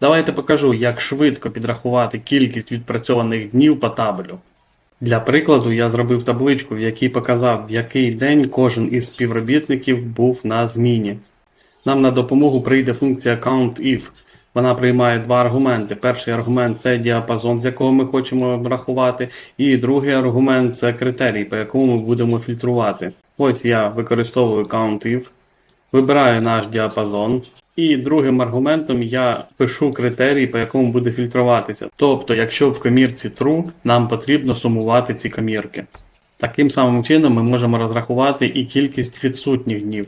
Давайте покажу, як швидко підрахувати кількість відпрацьованих днів по табелю. Для прикладу я зробив табличку, в якій показав, в який день кожен із співробітників був на зміні. Нам на допомогу прийде функція COUNTIF. Вона приймає два аргументи. Перший аргумент це діапазон, з якого ми хочемо рахувати, і другий аргумент це критерій, по якому ми будемо фільтрувати. Ось я використовую COUNTIF, вибираю наш діапазон. І другим аргументом я пишу критерій, по якому буде фільтруватися. Тобто, якщо в комірці true, нам потрібно сумувати ці комірки. Таким самим чином ми можемо розрахувати і кількість відсутніх днів.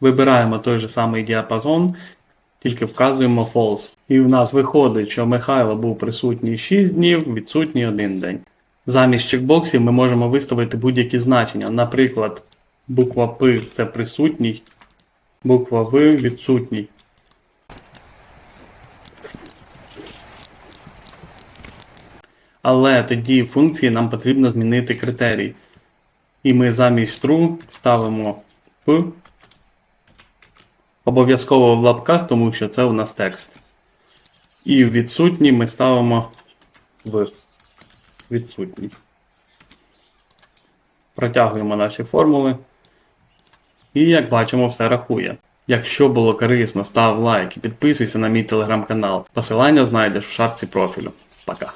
Вибираємо той же самий діапазон, тільки вказуємо false. І в нас виходить, що Михайло був присутній 6 днів, відсутній 1 день. Замість чекбоксів ми можемо виставити будь-які значення. Наприклад, буква П це присутній, буква В відсутній. Але тоді в функції нам потрібно змінити критерій. І ми замість true ставимо P. Обов'язково в лапках, тому що це у нас текст. І в відсутній ми ставимо в відсутній. Протягуємо наші формули. І як бачимо, все рахує. Якщо було корисно, став лайк і підписуйся на мій телеграм-канал. Посилання знайдеш у шапці профілю. Пока.